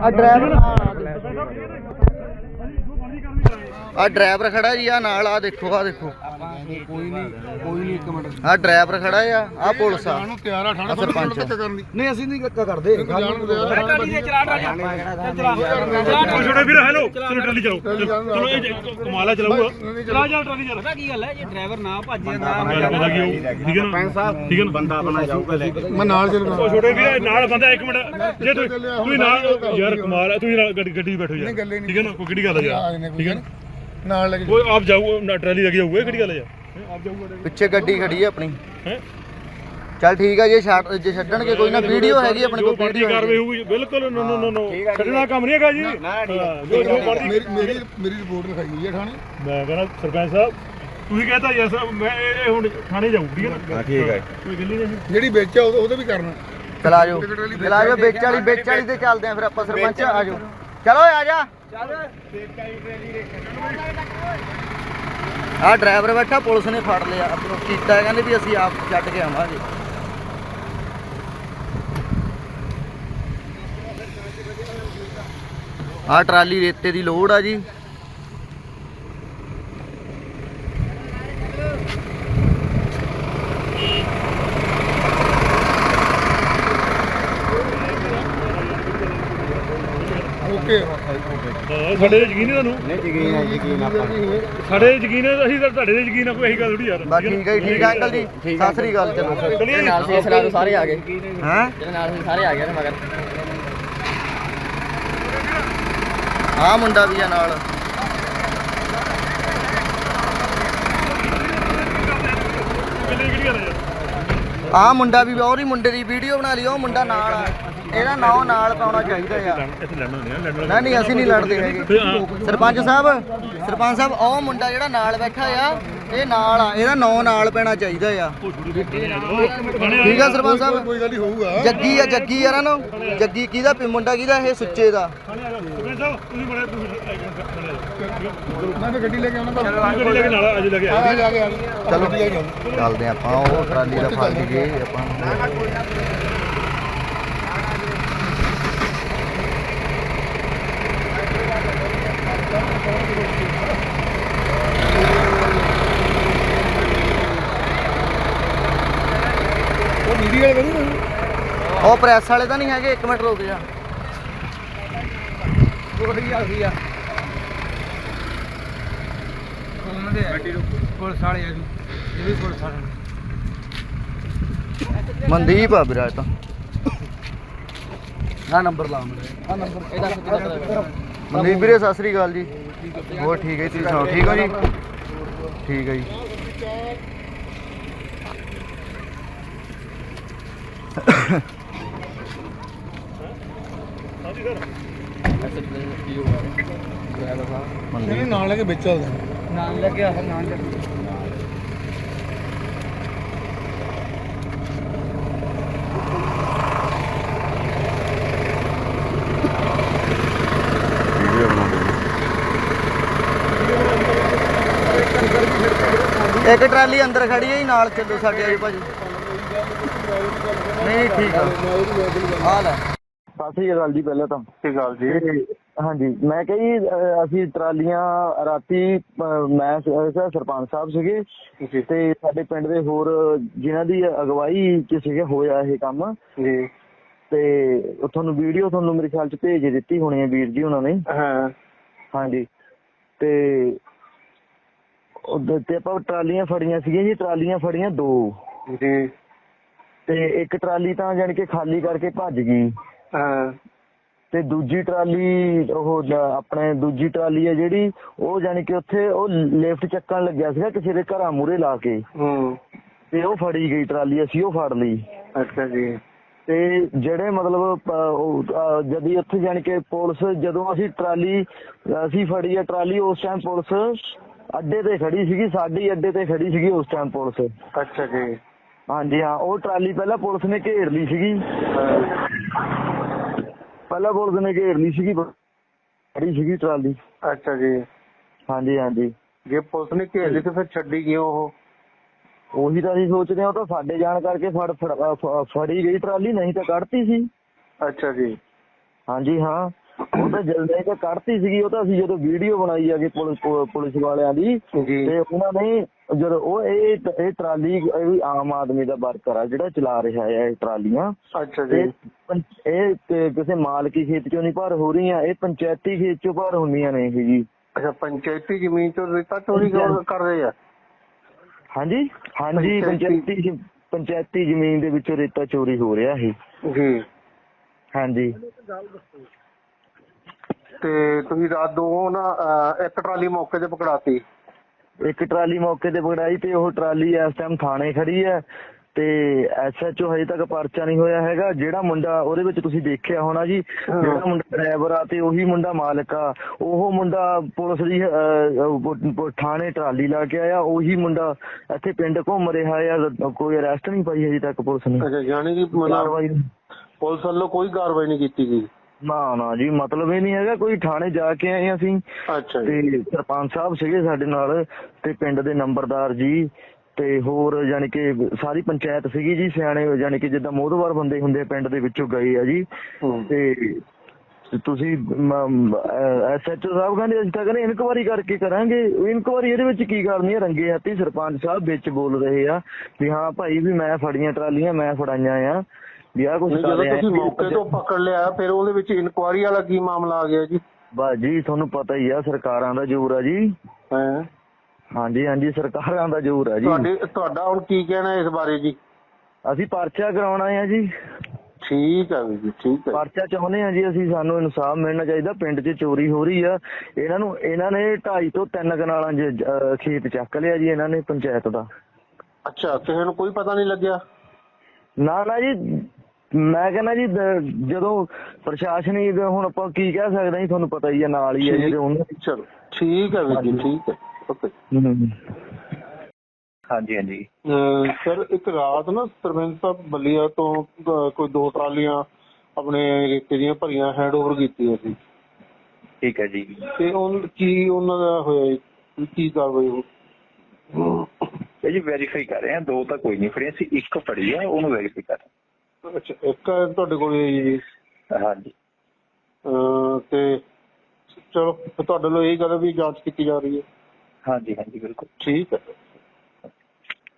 ਆ ਡਰਾਈਵਰ ਆ ਡਰਾਈਵਰ ਖੜਾ ਜੀ ਆ ਨਾਲ ਆ ਦੇਖੋ ਆ ਦੇਖੋ। ਕੋਈ ਨਹੀਂ ਕੋਈ ਨਹੀਂ ਇੱਕ ਮਿੰਟ ਆ। ਡਰਾਈਵਰ ਖੜਾ ਆ। ਆ ਪੁਲਿਸ ਆ ਨੂੰ ਤਿਆਰ ਆ। ਠਾਣਾ ਆ ਸਰਪੰਚ ਨਹੀਂ ਅਸੀਂ ਨਹੀਂ ਕਰਦੇ ਛੋਟੇ ਵੀਰ ਹੈਲੋ ਚਲੋ ਟਰਾਲੀ ਚਲਾਓ ਚਲੋ ਇਹ ਜੇ ਕਮਾਲਾ ਚਲਾਊਗਾ ਚਲਾ। ਜਾ ਟਰਾਲੀ ਚਲਾ ਪਤਾ ਕੀ ਗੱਲ ਹੈ ਜੇ ਡਰਾਈਵਰ ਨਾ ਭੱਜੇ ਨਾ ਪਤਾ ਕੀ ਹੋਊ? ਠੀਕ ਹੈ ਨਾ? ਠੀਕ ਹੈ ਨਾ? ਬੰਦਾ ਆਪਣਾ ਜਾਊਗਾ ਲੈ ਕੇ। ਮੈਂ ਨਾਲ ਚੱਲੂਗਾ ਉਹ ਛੋਟੇ ਵੀਰ ਨਾਲ ਬੰਦਾ ਇੱਕ ਮਿੰਟ। ਜੇ ਤੁਸੀਂ ਨਾਲ ਯਾਰ ਕਮਾਲ ਹੈ ਤੁਸੀਂ ਨਾਲ ਗੱਡੀ ਗੱਡੀ ਬੈਠੋ ਯਾਰ। ਗੱਲ ਹੀ ਨਹੀਂ। ਠੀਕ ਹੈ ਨਾ? ਕੋਈ ਕਿਹੜੀ ਗੱਲ ਹੈ ਯਾਰ? ਠੀਕ ਹੈ ਨਾ? ਨਾਲ ਲੈ ਕੇ ਕੋਈ ਆਪ ਜਾਊ ਨਾ ਟਰਾਲੀ ਲੱਗੀ ਜਾਊਗਾ ਕਿਹੜੀ ਗੱਲ ਹੈ ਯਾਰ? ਹੈਂ, ਆਪ ਜਾਊਗਾ ਪਿੱਛੇ ਗੱਡੀ ਖੜੀ ਆ ਆਪਣੀ। ਹੈ? ਚੱਲ ਠੀਕ ਆ ਜੇ ਛੱਡ ਜੇ ਛੱਡਣਗੇ ਕੋਈ ਨਾ ਵੀਡੀਓ ਹੈਗੀ ਆਪਣੇ ਕੋਲ ਪਾਰਟੀ ਵੀਡੀਓ ਕਾਰਵਾਈ ਹੋਊਗੀ ਬਿਲਕੁਲ ਨੋ ਨੋ ਨੋ ਨੋ ਛੱਡਣਾ ਕੰਮ ਨਹੀਂ ਹੈਗਾ ਜੀ। ਹਾਂ, ਜੋ ਜੋ ਮੇਰੀ ਮੇਰੀ ਮੇਰੀ ਰਿਪੋਰਟ ਲਿਖਾਈ ਹੋਈ ਹੈ ਠਾਣੇ ਮੈਂ ਕਹਿੰਦਾ ਸਰਪੰਚ ਸਾਹਿਬ ਤੁਸੀਂ ਕਹਿੰਦਾ ਯੈਸ ਮੈਂ ਇਹ ਹੁਣ ਥਾਣੇ ਜਾਊ ਠੀਕ ਹੈ ਨਾ? ਠੀਕ ਹੈ ਕੋਈ ਗੱਲ ਹੀ ਨਹੀਂ ਜਿਹੜੀ ਵਿੱਚ ਆ ਉਹਦੇ ਉਹਦੇ ਵੀ ਕਰਨਾ। ਚਲਾ ਜਾਓ। ਚਲਾ ਜਾਓ ਵਿੱਚ ਵਾਲੀ ਵਿੱਚ ਵਾਲੀ ਤੇ ਚੱਲਦੇ ਆ ਫਿਰ ਆਪਾਂ ਸਰਪੰਚ ਆ ਜਾਓ। ਚਲੋ ਆ ਜਾ। ਆ ਡਰਾਈਵਰ ਬੈਠਾ ਪੁਲਿਸ ਨੇ ਫੜ ਲਿਆ। ਆਪਣਾ ਕੀਤਾ ਕਹਿੰਦੇ ਵੀ ਅਸੀਂ ਆਪ ਛੱਡ ਕੇ ਆਵਾਂਗੇ। ਆ ਟਰਾਲੀ ਰੇਤੇ ਦੀ ਲੋਡ ਆ ਜੀ। ਓਕੇ ਹਾਂ, ਸਾਡੇ ਤੇ ਯਕੀਨ ਹੈ ਤੁਹਾਨੂੰ? ਨਹੀਂ ਯਕੀਨ ਹੈ ਯਕੀਨ ਆਪਾਂ ਸਾਡੇ ਤੇ ਯਕੀਨ ਹੈ ਅਸੀਂ ਤਾਂ ਤੁਹਾਡੇ ਤੇ ਯਕੀਨ ਹੈ ਕੋਈ ਇਹੀ ਗੱਲ ਥੋੜੀ ਯਾਰ। ਬਸ ਠੀਕ ਹੈ ਜੀ, ਠੀਕ ਹੈ ਅੰਕਲ ਜੀ? ਸਤਿ ਸ੍ਰੀ ਅਕਾਲ ਚਲੋ। ਚਲਿਏ ਨਾਲ ਸੀ ਸਲਾਹ ਤੋਂ ਸਾਰੇ ਆ ਗਏ। ਹੈਂ? ਜਿਹਦੇ ਨਾਲ ਸੀ ਸਾਰੇ ਆ ਗਏ ਨੇ ਮਗਰ। ਆ ਮੁੰਡਾ ਵੀ ਆ ਨਾਲ। ਕਿੰਨੀ ਕਿਹੜੀ ਗੱਲ ਹੈ ਯਾਰ ਆ ਮੁੰਡਾ ਵੀ ਉਹਦੀ ਮੁੰਡੇ ਦੀ ਵੀਡੀਓ ਬਣਾ ਲਈ ਉਹ ਮੁੰਡਾ ਨਾਲ ਆ। ਇਹਦਾ ਨਾਂ ਨਾਲ ਪਾਉਣਾ ਚਾਹੀਦਾ ਆ। ਇੱਥੇ ਲੜਨਾ ਨਹੀਂ ਆ, ਲੜਨਾ ਨਹੀਂ ਨਹੀਂ ਅਸੀਂ ਨਹੀਂ ਲੜਦੇ ਹੈਗੇ। ਹਾਂ, ਸਰਪੰਚ ਸਾਹਿਬ ਸਰਪੰਚ ਸਾਹਿਬ ਉਹ ਮੁੰਡਾ ਜਿਹੜਾ ਨਾਲ ਬੈਠਾ ਆ ਇਹ ਨਾਲ ਆ ਇਹਦਾ ਨਾਂ ਨਾਲ ਪੈਣਾ ਚਾਹੀਦਾ ਆ। ਠੀਕ ਆ ਸਰਪੰਚ ਸਾਹਿਬ? ਕੋਈ ਗੱਲ ਨਹੀਂ ਹੋਊਗਾ। ਜੱਗੀ ਆ ਜੱਗੀ ਯਾਰਾਂ ਨੂੰ ਜੱਗੀ ਕਿਹਦਾ ਪਿ- ਮੁੰਡਾ ਕਿਹਦਾ ਇਹ ਸੁੱਚੇ ਦਾ। ਸਰਪੰਚ ਸਾਹਿਬ ਤੁਸੀਂ ਬੜੇ ਤੁਸੀਂ ਮੈਂ ਤਾਂ ਗੱਡੀ ਲੈ ਕੇ ਆਉਣਾ ਤਾਂ। ਗੱਡੀ ਲੈ ਕੇ ਨਾਲ ਅੱਜ ਲੈ ਕੇ ਆ ਆਏ ਜਾ ਕੇ ਆ ਚਲੋ ਚੱਲਦੇ ਆਪਾਂ ਉਹ ਟਰਾਲੀ ਦਾ ਫੜ ਲਈਏ ਆਪਾਂ ਉਹ ਵੀਡੀਓ ਵਾਲੇ ਕਰੂ ਉਹ ਪ੍ਰੈਸ ਵਾਲੇ ਤਾਂ ਨਹੀਂ ਹੈਗੇ ਇੱਕ ਮਿੰਟ ਰੁਕ ਜਾ। ਉਹੀ ਆ ਗਈ ਆ। ਉਹਨਾਂ ਦੇ ਪੁਲਿਸ ਵਾਲੇ ਆ ਜੀ। ਇਹ ਵੀ ਪੁਲਿਸ ਵਾਲੇ ਮਨਦੀਪ ਆ ਵੀਰਾ ਤਾਂ। ਆ ਨੰਬਰ ਲਾ ਮੇਰੇ ਆ ਨੰਬਰ ਇਹਦਾ ਮਨਦੀਪ ਵੀਰੇ ਸਤਿ ਸ੍ਰੀ ਅਕਾਲ ਜੀ। ਹੋਰ ਠੀਕ ਹੈ ਜੀ, ਤੁਸੀਂ ਸੁਣਾਓ ਠੀਕ ਹੋ ਜੀ? ਠੀਕ ਹੈ ਜੀ। ਨਹੀਂ ਨਾਲ ਲੈ ਕੇ ਵਿੱਚ ਚੱਲਦਾ ਨਾਮ ਲੱਗਿਆ ਹੈ ਨਾਮ ਲੱਗਿਆ ਇੱਕ ਟਰਾਲੀ ਅੰਦਰ ਖੜੀ ਹੈ ਜੀ ਨਾਲ ਚੱਲੋ ਸਾਡੇ ਆਜੋ ਭਾਜੀ ਨਹੀਂ ਠੀਕ ਆ। ਆ ਲੈ। ਸਤਿ ਸ੍ਰੀ ਅਕਾਲ ਜੀ ਪਹਿਲਾਂ ਤਾਂ। ਕੀ ਗੱਲ ਜੀ। ਹਾਂਜੀ ਮੈਂ ਕਿਹਾ ਜੀ ਅਹ, ਅਸੀਂ ਟਰਾਲੀਆਂ ਰਾਤੀ ਅਹ, ਮੈਂ ਸ- ਸਰਪੰਚ ਸਾਹਿਬ ਸੀਗੇ ਤੇ ਸਾਡੇ ਪਿੰਡ ਦੇ ਹੋਰ ਜਿਨ੍ਹਾਂ ਦੀ ਅਗਵਾਈ ਚ ਸੀਗੇ ਹੋਇਆ ਇਹ ਕੰਮ ਜੀ। ਤੇ ਉਹ ਤੁਹਾਨੂੰ ਵੀਡੀਓ ਤੁਹਾਨੂੰ ਮੇਰੇ ਖਿਆਲ ਚ ਭੇਜ ਦਿੱਤੀ ਹੋਣੀ ਹੈ ਵੀਰ ਜੀ ਉਹਨਾਂ ਨੇ। ਹਾਂ। ਹਾਂਜੀ। ਤੇ ਉਹਦੇ ਤੇ ਆਪਾਂ ਟਰਾਲੀਆਂ ਫੜੀਆਂ ਸੀਗੀਆਂ ਜੀ ਟਰਾਲੀਆਂ ਫੜੀਆਂ ਦੋ। ਜੀ। ਤੇ ਇੱਕ ਟਰਾਲੀ ਤਾਂ ਜਾਣੀ ਕਿ ਖਾਲੀ ਕਰਕੇ ਭੱਜ ਗਈ। ਹਾਂ। ਤੇ ਦੂਜੀ ਟਰਾਲੀ ਉਹ ਆਪਣੇ ਦੂਜੀ ਟਰਾਲੀ ਹੈ ਜਿਹੜੀ ਉਹ ਜਾਣੀ ਕਿ ਉੱਥੇ ਉਹ ਲਿਫਟ ਚੱਕਣ ਲੱਗਿਆ ਸੀਗਾ ਕਿਸੇ ਦੇ ਘਰਾਂ ਮੂਰੇ ਲਾ ਕੇ। ਹੂੰ। ਤੇ ਉਹ ਫੜੀ ਗਈ ਟਰਾਲੀ ਅਸੀਂ ਉਹ ਫੜ ਲਈ। ਅੱਛਾ ਜੀ। ਤੇ ਜਿਹੜੇ ਮਤਲਬ ਜਦੀ ਉੱਥੇ ਜਾਣੀ ਕਿ ਪੁਲਿਸ ਜਦੋਂ ਅਸੀਂ ਟਰਾਲੀ ਅਸੀਂ ਫੜੀ ਆ ਟਰਾਲੀ ਉਸ ਟਾਈਮ ਪੁਲਿਸ ਅੱਡੇ ਤੇ ਖੜੀ ਸੀਗੀ ਸਾਡੀ ਅੱਡੇ ਤੇ ਖੜੀ ਸੀਗੀ ਉਸ ਟਾਈਮ ਪੁਲਿਸ। ਅੱਛਾ ਜੀ। ਹਾਂਜੀ ਹਾਂ ਉਹ ਟਰਾਲੀ ਪਹਿਲਾਂ ਪੁਲਿਸ ਨੇ ਘੇਰ ਲਈ ਸੀਗੀ। ਪਹਿਲਾਂ ਪੁਲਿਸ ਨੇ ਘੇਰ ਲਈ ਸੀਗੀ ਖੜੀ ਸੀਗੀ ਟਰਾਲੀ। ਅੱਛਾ ਜੀ। ਹਾਂਜੀ ਹਾਂਜੀ। ਜੇ ਪੁਲਿਸ ਨੇ ਘੇਰ ਲਈ ਤੇ ਫਿਰ ਛੱਡੀ ਕਿਉਂ ਉਹ? ਉਹੀ ਤਾਂ ਅਸੀਂ ਸੋਚਦੇ ਹਾਂ ਉਹ ਤਾਂ ਸਾਡੇ ਜਾਣ ਕਰਕੇ ਫੜ ਫੜ- ਅਹ ਫ- ਫੜੀ ਗਈ ਟਰਾਲੀ ਨਹੀਂ ਤਾਂ ਕੱਢਤੀ ਸੀ। ਅੱਛਾ ਜੀ। ਹਾਂਜੀ ਹਾਂ। ਉਹ ਤਾਂ ਜਲਦੀ ਤਾਂ ਕੱਢਤੀ ਸੀਗੀ ਉਹ ਤਾਂ ਅਸੀਂ ਜਦੋਂ ਵੀਡੀਓ ਬਣਾਈ ਆ ਕਿ ਪੁਲਿਸ ਪੁਲਿਸ ਵਾਲਿਆਂ ਦੀ ਤੇ ਉਹਨਾਂ ਨੇ ਜਦੋਂ ਉਹ ਇਹ ਇਹ ਟਰਾਲੀ ਇਹ ਵੀ ਆਮ ਆਦਮੀ ਦਾ ਵਰਕਰ ਆ ਜਿਹੜਾ ਚਲਾ ਰਿਹਾ ਹੈ ਇਹ ਟਰਾਲੀਆਂ। ਅੱਛਾ ਜੀ। ਇਹ ਕਿਸੇ ਮਾਲਕੀ ਖੇਤ ਚੋਂ ਨਹੀਂ ਭਰ ਹੋ ਰਹੀਆਂ ਇਹ ਪੰਚਾਇਤੀ ਖੇਤ ਚੋਂ ਭਰ ਹੁੰਦੀਆਂ ਨੇ ਇਹ ਜੀ। ਅੱਛਾ ਪੰਚਾਇਤੀ ਜ਼ਮੀਨ ਚੋਂ ਰੇਤਾ ਚੋਰੀ ਕਰ ਰਹੇ ਆ? ਹਾਂਜੀ ਹਾਂਜੀ ਪੰਚਾਇਤੀ- ਪੰਚਾਇਤੀ ਜ਼ਮ- ਪੰਚਾਇਤੀ ਜ਼ਮੀਨ ਦੇ ਵਿੱਚੋਂ ਰੇਤਾ ਚੋਰੀ ਹੋ ਰਿਹਾ ਇਹ ਜੀ। ਹਾਂਜੀ। ਤੇ ਤੁਸੀਂ ਰਾਤ ਦੋ ਨਾ ਅਹ, ਇੱਕ ਟਰਾਲੀ ਮੌਕੇ ਤੇ ਪਕੜਾਤੀ। ਇੱਕ ਟਰਾਲੀ ਮੌਕੇ ਤੇ ਪਕੜਾਈ ਤੇ ਉਹ ਟਰਾਲੀ ਇਸ ਟਾਈਮ ਥਾਣੇ ਖੜੀ ਹੈ ਤੇ ਐਸਐਚਓ ਹਜੇ ਤੱਕ ਪਰਚਾ ਨਹੀਂ ਹੋਇਆ ਹੈਗਾ। ਜਿਹੜਾ ਮੁੰਡਾ ਉਹਦੇ ਵਿੱਚ ਤੁਸੀਂ ਦੇਖਿਆ ਹੋਣਾ ਜੀ ਜਿਹੜਾ ਮੁੰਡਾ ਡਰਾਈਵਰ ਆ ਤੇ ਉਹੀ ਮੁੰਡਾ ਮਾਲਕ ਆ। ਉਹ ਮੁੰਡਾ ਪੁਲਿਸ ਦੀ ਅਹ, ਅਹ, ਪ- ਥਾਣੇ ਟਰਾਲੀ ਲਾ ਕੇ ਆਇਆ। ਉਹੀ ਮੁੰਡਾ ਇੱਥੇ ਪਿੰਡ ਘੁੰਮ ਰਿਹਾ ਆ। ਕੋਈ ਅਰੈਸਟ ਨਹੀਂ ਪਾਈ ਹਜੇ ਤੱਕ ਪੁਲਿਸ ਨੇ। ਅੱਛਾ ਯਾਨੀ ਕਿ ਮਤਲਬ ਕਾਰਵਾਈ ਪੁਲਿਸ ਵੱਲੋਂ ਕੋਈ ਕਾਰਵਾਈ ਨਹੀਂ ਕੀਤੀ ਗਈ? ਨਾ ਨਾ ਜੀ ਮਤਲਬ ਇਹ ਨਹੀਂ ਹੈਗਾ ਕੋਈ ਥਾਣੇ ਜਾ ਕੇ ਆਏ ਅਸੀਂ। ਅੱਛਾ ਜੀ। ਤੇ ਸਰਪੰਚ ਸਾਹਿਬ ਸੀਗੇ ਸਾਡੇ ਨਾਲ ਤੇ ਪਿੰਡ ਦੇ ਨੰਬਰਦਾਰ ਜੀ ਤੇ ਹੋਰ ਯਾਨੀ ਕਿ ਸਾਰੀ ਪੰਚਾਇਤ ਸੀਗੀ ਜੀ ਸਿਆਣੇ ਯਾਨੀ ਕਿ ਜਿੱਦਾਂ ਮੋਹਦਵਾਰ ਬੰਦੇ ਹੁੰਦੇ ਆ ਪਿੰਡ ਦੇ ਵਿੱਚੋਂ ਗਏ ਆ ਜੀ। ਹੂੰ। ਤੇ ਤੁਸੀਂ ਐਸਐਚਓ ਸਾਹਿਬ ਕਹਿੰਦੇ ਅਸੀਂ ਤਾਂ ਕਹਿੰਦੇ ਇਨਕੁਆਰੀ ਕਰਕੇ ਕਰਾਂਗੇ। ਇਨਕੁਆਰੀ ਇਹਦੇ ਵਿੱਚ ਕੀ ਕਰਨੀ ਹੈ? ਰੰਗੇ ਹੱਥੀ ਸਰਪੰਚ ਸਾਹਿਬ ਵਿੱਚ ਬੋਲ ਰਹੇ ਆ ਵੀ ਹਾਂ ਭਾਈ ਵੀ ਮੈਂ ਫੜੀਆਂ ਟਰਾਲੀਆਂ ਮੈਂ ਫੜਾਈਆਂ ਆ। ਵੀ ਆ ਕੁਝ ਨਹੀਂ, ਜਦੋਂ ਤੁਸੀਂ ਮੌਕੇ ਤੋਂ ਪਕੜ ਲਿਆ ਫਿਰ ਉਹਦੇ ਵਿੱਚ ਇਨਕੁਆਰੀ ਵਾਲਾ ਕੀ ਮਾਮਲਾ ਆ ਗਿਆ ਜੀ? ਬਸ ਜੀ ਤੁਹਾਨੂੰ ਪਤਾ ਹੀ ਆ ਸਰਕਾਰਾਂ ਦਾ ਜ਼ੋਰ ਆ ਜੀ। ਹੈ? ਹਾਂਜੀ ਹਾਂਜੀ ਸਰਕਾਰਾਂ ਦਾ ਜ਼ੋਰ ਆ ਜੀ। ਤੁਹਾਡੇ ਤੁਹਾਡਾ ਹੁਣ ਕੀ ਕਹਿਣਾ ਇਸ ਬਾਰੇ ਜੀ? ਅਸੀਂ ਪਰਚਾ ਕਰਾਉਣਾ ਆ ਜੀ। ਠੀਕ ਹੈ ਵੀਰ ਜੀ ਠੀਕ ਹੈ ਪਰਚਾ ਚਾਹੁੰਦੇ ਆ ਜੀ ਅਸੀਂ ਸਾਨੂੰ ਇਨਸਾਫ ਮਿਲਣਾ ਚਾਹੀਦਾ ਪਿੰਡ 'ਚ ਚੋਰੀ ਹੋ ਰਹੀ ਆ। ਇਹਨਾਂ ਨੂੰ ਇਹਨਾਂ ਨੇ 2.5 ਤੋਂ 3 ਕਨਾਲਾਂ 'ਚ ਖੇਤ ਚੱਕ ਲਿਆ ਜੀ ਇਹਨਾਂ ਨੇ ਪੰਚਾਇਤ ਦਾ। ਅੱਛਾ ਕਿਸੇ ਨੂੰ ਕੋਈ ਪਤਾ ਨਹੀਂ ਲੱਗਿਆ? ਨਾ ਨਾ ਜੀ ਮੈਂ ਕਹਿੰਦਾ ਜੀ ਦ- ਜਦੋਂ ਪ੍ਰਸ਼ਾਸਨੀ ਦੇ ਹੁਣ ਆਪਾਂ ਕੀ ਕਹਿ ਸਕਦੇ ਹਾਂ ਜੀ ਤੁਹਾਨੂੰ ਪਤਾ ਹੀ ਆ ਨਾਲ ਹੀ ਆ ਜਿਹੜੇ ਉਹਨਾਂ ਚਲੋ ਠੀਕ ਹੈ ਵੀਰ ਜੀ ਠੀਕ ਹੈ ਓਕੇ। ਹਾਂਜੀ ਹਾਂਜੀ। ਸਰ ਇੱਕ ਰਾਤ ਨਾ ਸਰਪੰਚ ਸਾਹਿਬ ਬੱਲੀਆ ਤੋਂ ਅਹ, ਕੋਈ ਦੋ ਟਰਾਲੀਆਂ ਆਪਣੇ ਰੇਤੇ ਦੀਆਂ ਭਰੀਆਂ ਹੈਂਡਓਵਰ ਕੀਤੀਆਂ ਸੀ। ਠੀਕ ਹੈ ਜੀ। ਤੇ ਉਹ ਕੀ ਉਹਨਾਂ ਦਾ ਹੋਇਆ ਜੀ? ਕੀ ਕਾਰਵਾਈ ਹੋ ਇਹ ਜੀ ਵੈਰੀਫਾਈ ਕਰ ਰਹੇ ਹਾਂ ਦੋ ਤਾਂ ਕੋਈ ਨਹੀਂ ਫੜੀ ਅਸੀਂ ਇੱਕ ਫੜੀ ਆ ਉਹਨੂੰ ਵੈਰੀਫਾਈ ਕਰ ਰਹੇ ਅੱਛਾ ਇੱਕ ਤੁਹਾਡੇ ਕੋਲ ਜੀ। ਹਾਂ। ਹਾਂਜੀ ਤੇ ਚਲੋ ਤੁਹਾਡੇ ਲਈ ਇਹ ਗੱਲ ਹੈ ਵੀ ਜਾਂਚ ਕੀਤੀ ਜਾ ਰਹੀ ਹੈ। ਹਾਂਜੀ ਹਾਂਜੀ ਬਿਲਕੁਲ। ਠੀਕ ਹੈ।